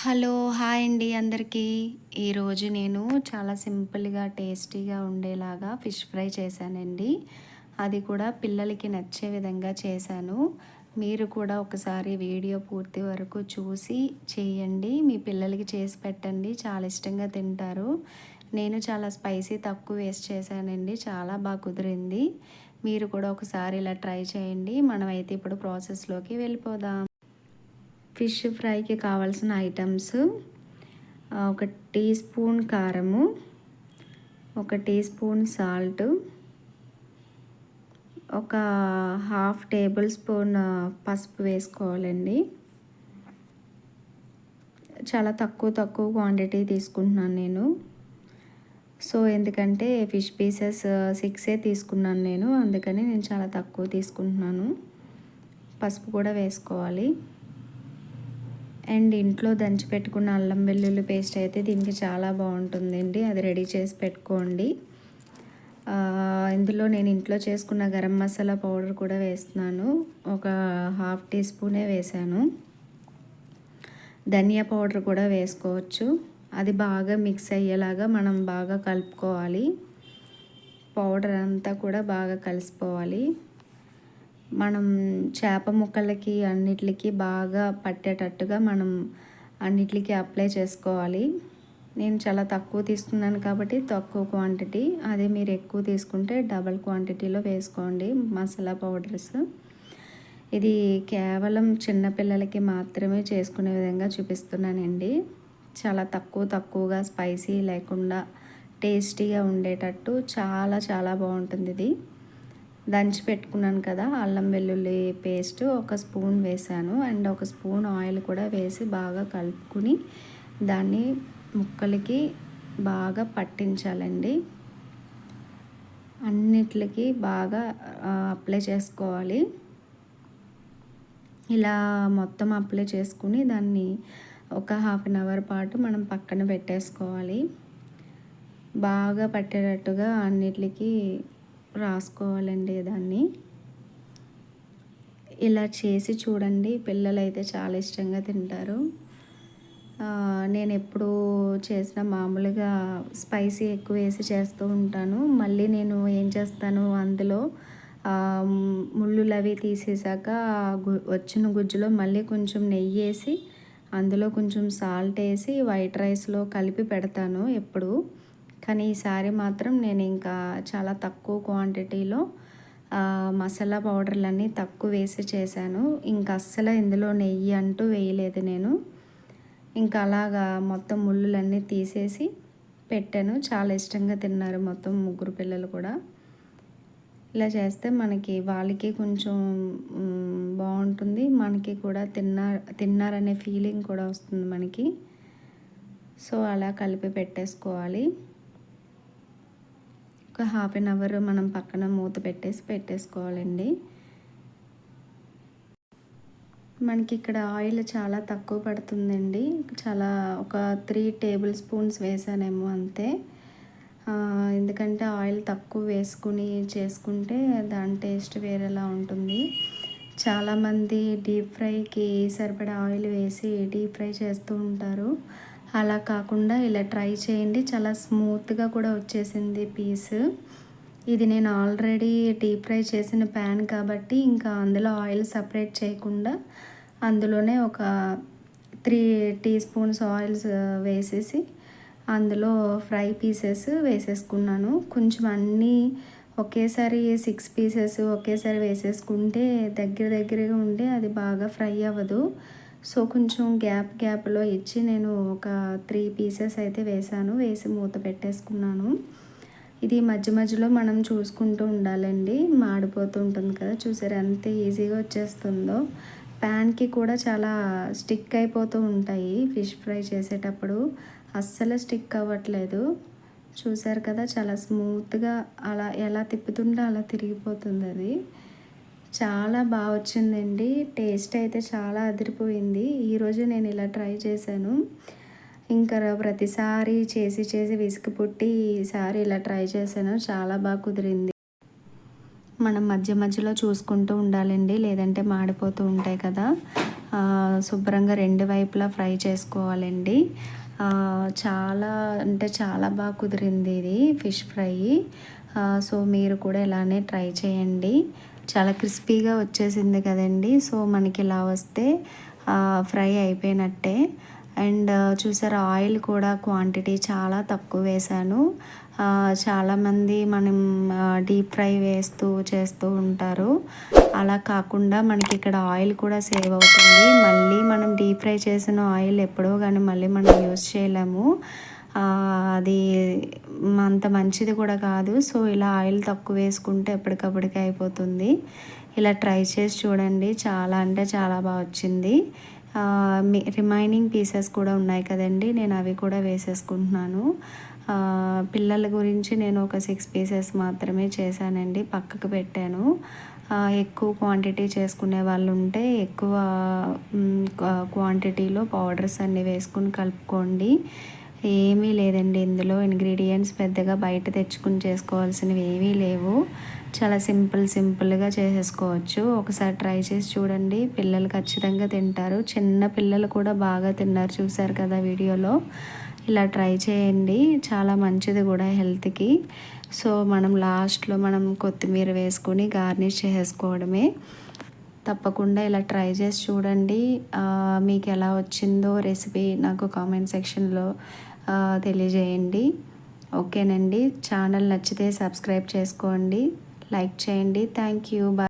Hello hi అండి అందరికీ. ఈరోజు నేను చాలా సింపుల్గా టేస్టీగా ఉండేలాగా ఫిష్ ఫ్రై చేశానండి. అది కూడా పిల్లలకి నచ్చే విధంగా చేశాను. మీరు కూడా ఒకసారి వీడియో పూర్తి వరకు చూసి చేయండి. మీ పిల్లలకి చేసి పెట్టండి. చాలా ఇష్టంగా తింటారు. నేను చాలా స్పైసీ తక్కువ వేస్ట్ చేశానండి. చాలా బాగా కుదిరింది. మీరు కూడా ఒకసారి ఇలా ట్రై చేయండి. మనమైతే ఇప్పుడు ప్రాసెస్లోకి వెళ్ళిపోదాం. ఫిష్ ఫ్రైకి కావాల్సిన ఐటమ్స్ ఒక టీ స్పూన్ కారము ఒక టీ స్పూన్ సాల్ట్ ఒక హాఫ్ టేబుల్ స్పూన్ పసుపు వేసుకోవాలండి. చాలా తక్కువ తక్కువ క్వాంటిటీ తీసుకుంటున్నాను నేను. సో ఎందుకంటే ఫిష్ పీసెస్ సిక్సే తీసుకున్నాను నేను అందుకని నేను చాలా తక్కువ తీసుకుంటున్నాను. పసుపు కూడా వేసుకోవాలి. అండ్ ఇంట్లో దంచి పెట్టుకున్న అల్లం వెల్లుల్లి పేస్ట్ అయితే దీనికి చాలా బాగుంటుందండి. అది రెడీ చేసి పెట్టుకోండి. ఇందులో నేను ఇంట్లో చేసుకున్న గరం మసాలా పౌడర్ కూడా వేస్తున్నాను. ఒక హాఫ్ టీ స్పూనే వేసాను ధనియా పౌడర్ కూడా వేసుకోవచ్చు. అది బాగా మిక్స్ అయ్యేలాగా మనం బాగా కలుపుకోవాలి. పౌడర్ అంతా కూడా బాగా కలిసిపోవాలి. మనం చేప ముక్కలకి అన్నిటికి బాగా పట్టేటట్టుగా మనం అన్నిటికీ అప్లై చేసుకోవాలి. నేను చాలా తక్కువ తీసుకున్నాను కాబట్టి తక్కువ క్వాంటిటీ. అదే మీరు ఎక్కువ తీసుకుంటే డబల్ క్వాంటిటీలో వేసుకోండి మసాలా పౌడర్స్. ఇది కేవలం చిన్నపిల్లలకి మాత్రమే చేసుకునే విధంగా చూపిస్తున్నానండి. చాలా తక్కువ తక్కువగా స్పైసీ లేకుండా టేస్టీగా ఉండేటట్టు చాలా చాలా బాగుంటుంది ఇది. దంచి పెట్టుకున్నాను కదా అల్లం వెల్లుల్లి పేస్ట్ ఒక స్పూన్ వేసాను. అండ్ ఒక స్పూన్ ఆయిల్ కూడా వేసి బాగా కలుపుకుని దాన్ని ముక్కలకి బాగా పట్టించాలండి. అన్నిటికి బాగా అప్లై చేసుకోవాలి. ఇలా మొత్తం అప్లై చేసుకుని దాన్ని ఒక హాఫ్ అన్ అవర్ పాటు మనం పక్కన పెట్టేసుకోవాలి. బాగా పట్టేటట్టుగా అన్నిటికీ రాసుకోవాలండి దాన్ని. ఇలా చేసి చూడండి పిల్లలు అయితే చాలా ఇష్టంగా తింటారు. నేను ఎప్పుడు చేసిన మామూలుగా స్పైసీ ఎక్కువ వేసి చేస్తూ ఉంటాను. మళ్ళీ నేను ఏం చేస్తాను అందులో ముళ్ళులు అవి తీసేసాక వచ్చిన గుజ్జులో మళ్ళీ కొంచెం నెయ్యి వేసి అందులో కొంచెం సాల్ట్ వేసి వైట్ రైస్లో కలిపి పెడతాను ఎప్పుడు. కానీ ఈసారి మాత్రం నేను ఇంకా చాలా తక్కువ క్వాంటిటీలో మసాలా పౌడర్లన్నీ తక్కువ వేసి చేశాను. ఇంకా అస్సలు ఇందులో నెయ్యి అంటూ వేయలేదు నేను. ఇంకా అలాగా మొత్తం ముళ్ళులన్నీ తీసేసి పెట్టాను. చాలా ఇష్టంగా తిన్నారు మొత్తం ముగ్గురు పిల్లలు కూడా. ఇలా చేస్తే మనకి వాళ్ళకి కొంచెం బాగుంటుంది. మనకి కూడా తిన్నారు తిన్నారనే ఫీలింగ్ కూడా వస్తుంది మనకి. సో అలా కలిపి పెట్టేసుకోవాలి. ఒక హాఫ్ అన్ అవర్ మనం పక్కన మూత పెట్టేసి పెట్టేసుకోవాలండి. మనకి ఇక్కడ ఆయిల్ చాలా తక్కువ పడుతుందండి. చాలా ఒక త్రీ టేబుల్ స్పూన్స్ వేసానేమో అంతే. ఎందుకంటే ఆయిల్ తక్కువ వేసుకుని చేసుకుంటే దాని టేస్ట్ వేరేలా ఉంటుంది. చాలామంది డీప్ ఫ్రైకి సరిపడా ఆయిల్ వేసి డీప్ ఫ్రై చేస్తూ ఉంటారు. అలా కాకుండా ఇలా ట్రై చేయండి. చాలా స్మూత్గా కూడా వచ్చేసింది పీస్. ఇది నేను ఆల్రెడీ డీప్ ఫ్రై చేసిన ప్యాన్ కాబట్టి ఇంకా అందులో ఆయిల్ సపరేట్ చేయకుండా అందులోనే ఒక త్రీ టీ స్పూన్స్ ఆయిల్స్ వేసేసి అందులో ఫ్రై పీసెస్ వేసేసుకున్నాను. కొంచెం అన్నీ ఒకేసారి సిక్స్ పీసెస్ ఒకేసారి వేసేసుకుంటే దగ్గర దగ్గరగా ఉంటే అది బాగా ఫ్రై అవ్వదు. సో కొంచెం గ్యాప్ గ్యాప్లో ఇచ్చి నేను ఒక త్రీ పీసెస్ అయితే వేసాను. వేసి మూత పెట్టేసుకున్నాను. ఇది మధ్య మధ్యలో మనం చూసుకుంటూ ఉండాలండి. మాడిపోతూ ఉంటుంది కదా. చూసారు ఎంత ఈజీగా వచ్చేస్తుందో. ప్యాన్కి కూడా చాలా స్టిక్ అయిపోతూ ఉంటాయి ఫిష్ ఫ్రై చేసేటప్పుడు. అస్సలు స్టిక్ అవ్వట్లేదు. చూసారు కదా చాలా స్మూత్గా అలా ఎలా తిప్పుతుంటే అలా తిరిగిపోతుంది అది. చాలా బాగా వచ్చిందండి. టేస్ట్ అయితే చాలా అదిరిపోయింది. ఈరోజు నేను ఇలా ట్రై చేశాను. ఇంకా ప్రతిసారి చేసి చేసి విసుగు పుట్టి ఈసారి ఇలా ట్రై చేశాను. చాలా బాగా కుదిరింది. మనం మధ్య మధ్యలో చూసుకుంటూ ఉండాలండి. లేదంటే మాడిపోతూ ఉంటాయి కదా. శుభ్రంగా రెండు వైపులా ఫ్రై చేసుకోవాలండి. చాలా అంటే చాలా బాగా కుదిరింది ఇది ఫిష్ ఫ్రై. సో మీరు కూడా ఇలానే ట్రై చేయండి. చాలా క్రిస్పీగా వచ్చేసింది కదండి. సో మనకి ఇలా వస్తే ఫ్రై అయిపోయినట్టే. అండ్ చూసారా ఆయిల్ కూడా క్వాంటిటీ చాలా తక్కువ వేశాను. చాలామంది మనం డీప్ ఫ్రై వేస్తూ చేస్తూ ఉంటారు. అలా కాకుండా మనకి ఇక్కడ ఆయిల్ కూడా సేవ్ అవుతుంది. మళ్ళీ మనం డీప్ ఫ్రై చేసిన ఆయిల్ ఎప్పుడో కానీ మళ్ళీ మనం యూజ్ చేయలేము. అది అంత మంచిది కూడా కాదు. సో ఇలా ఆయిల్ తక్కువ వేసుకుంటే ఎప్పటికప్పటికే అయిపోతుంది. ఇలా ట్రై చేసి చూడండి. చాలా అంటే చాలా బాగా వచ్చింది. రిమైనింగ్ పీసెస్ కూడా ఉన్నాయి కదండి. నేను అవి కూడా వేసేసుకుంటున్నాను. పిల్లల గురించి నేను ఒక సిక్స్ పీసెస్ మాత్రమే చేశానండి పక్కకు పెట్టాను. ఎక్కువ క్వాంటిటీ చేసుకునే వాళ్ళు ఉంటే ఎక్కువ క్వాంటిటీలో పౌడర్స్ అన్నీ వేసుకుని కలుపుకోండి. ఏమీ లేదండి ఇందులో ఇంగ్రీడియంట్స్ పెద్దగా బయట తెచ్చుకుని చేసుకోవాల్సినవి ఏమీ లేవు. చాలా సింపుల్ సింపుల్గా చేసేసుకోవచ్చు. ఒకసారి ట్రై చేసి చూడండి పిల్లలు ఖచ్చితంగా తింటారు. చిన్న పిల్లలు కూడా బాగా తిన్నారు చూసారు కదా వీడియోలో. ఇలా ట్రై చేయండి. చాలా మంచిది కూడా హెల్త్కి. సో మనం లాస్ట్లో మనం కొత్తిమీర వేసుకొని గార్నిష్ చేసుకోవడమే. తప్పకుండా ఇలా ట్రై చేసి చూడండి. మీకు ఎలా వచ్చిందో రెసిపీ నాకు కామెంట్ సెక్షన్లో తెలియజేయండి. ఓకేనండి. ఛానల్ నచ్చితే సబ్స్క్రైబ్ చేసుకోండి. లైక్ చేయండి. Thank you. బాయ్